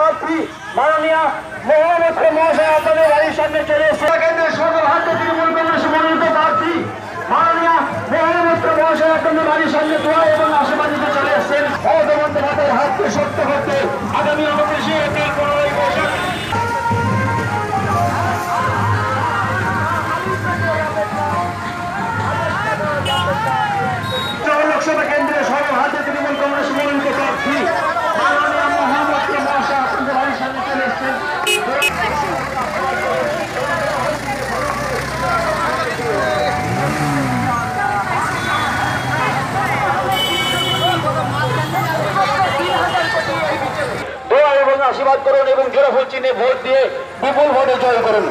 প্রার্থী মাননীয় মোহাম্মদ মহাশয় আপনাদের বাড়ির সামনে চলে এসেছে। কেন্দ্রের সর্বভারত তৃণমূল কংগ্রেস মনোনীত প্রার্থী মাননীয় মোহাম্মদ মহাশয় আপনাদের বাড়ির সামনে দোয়া এবং দিতে চলে এসেছেন। বন্দ্যোপাধ্যায়ের হাতকে শক্ত করতে আগামী উনত্রিশে এপ্রিল পনেরোই বৈশাখ লোকসভা কেন্দ্রের সর্বভারতীয় তৃণমূল কংগ্রেস মনোনীত প্রার্থী মাননীয় মোহাম্মদ মহাশয় আপনাদের বাড়ির সামনে চলে এসেছেন দোয়া এবং আশীর্বাদ করুন এবং জোড়াফুল চিহ্নে ভোট দিয়ে বিপুল ভোটে জয় করুন।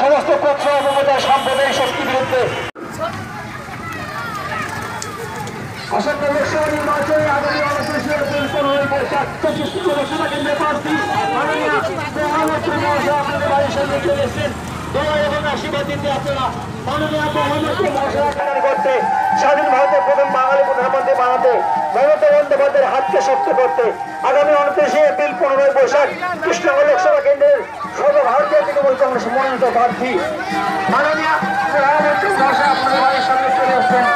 সমস্ত কক্ষ অপমতা সাম্প্রদায়িক শক্তির বিরুদ্ধে। স্বাধীন ভারতের প্রথম বাঙালি প্রধানমন্ত্রী বানাতে মমতা বন্দ্যোপাধ্যায়ের হাতকে শক্ত করতে। আগামী উনত্রিশে এপ্রিল বৈশাখ কৃষ্ণনগর লোকসভা কেন্দ্রের সর্বভারতীয় তৃণমূল কংগ্রেস মনোনীত প্রার্থী মাননীয় আপনাদের সামনে চলে আপনারা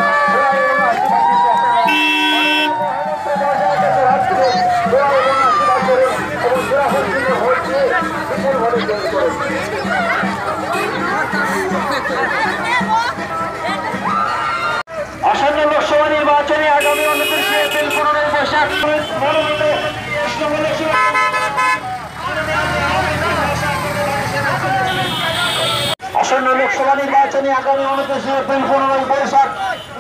আসন্ন লোকসভা নির্বাচনে আগামী উনত্রিশে এপ্রিল পনেরোই বৈশাখ মনোনীত কৃষ্ণনগর লোকসভা আসন্ন লোকসভা নির্বাচনে আগামী উনত্রিশে এপ্রিল পনেরোই বৈশাখ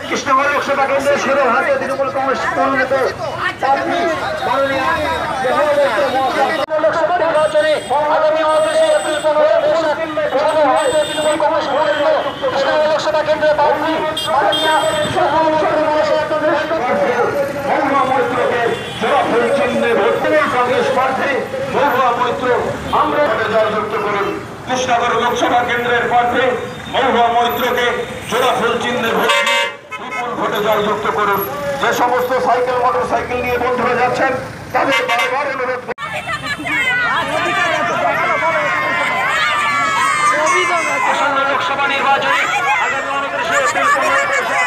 কৃষ্ণনগর লোকসভা কেন্দ্রের সদর ভারতীয় তৃণমূল কংগ্রেস মনোনীত লোকসভা নির্বাচনে আগামী মৈত্র, আমরা কৃষ্ণনগর লোকসভা কেন্দ্রের প্রার্থী মহুয়া মৈত্রকে জোড়াফুল চিহ্নে ভোট বিপুল ভোটে জয়যুক্ত করুন। যে সমস্ত সাইকেল মোটর সাইকেল নিয়ে বন্ধুরা যাচ্ছেন, তাদের বারবার অনুরোধ আসন্ন লোকসভা নির্বাচনে আগামী উনত্রিশে এপ্রিল পনেরোই বৈশাখ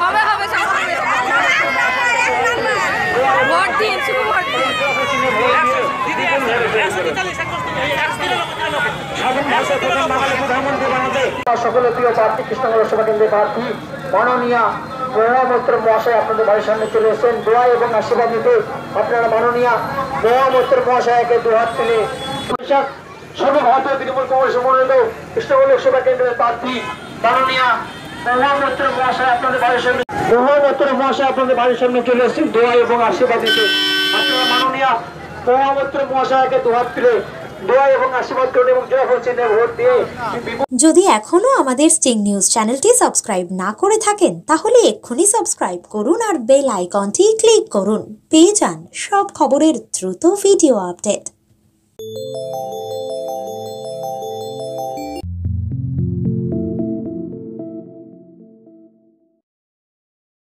হবে হবে সব হবে ভোট দিন ভোট দিন সকলে প্রিয় প্রার্থী কৃষ্ণনগর লোকসভা কেন্দ্রের প্রার্থী মাননীয় মহামৈত্র মহাশয় আপনাদের বাড়ির সামনে চলে এসেছেন। দোয়া এবং আশীর্বাদ নিতে আপনারা মাননীয় মহামৈত্র মহাশয়কে দুহাত তুলে সর্বভারতীয় তৃণমূল কংগ্রেস মনোনীত কৃষ্ণনগর লোকসভা কেন্দ্রের প্রার্থী মাননীয় মহাশয় আপনাদের বাড়ির সামনে চলে এসেছেন দোয়া এবং আশীর্বাদ নিতে। আপনারা মাননীয় মহাশয়কে তুলে যদি এখনও আমাদের স্টিং নিউজ চ্যানেলটি সাবস্ক্রাইব না করে থাকেন, তাহলে এক্ষুনি সাবস্ক্রাইব করুন আর বেল আইকনটি ক্লিক করুন। পেয়ে যান সব খবরের দ্রুত ভিডিও আপডেট।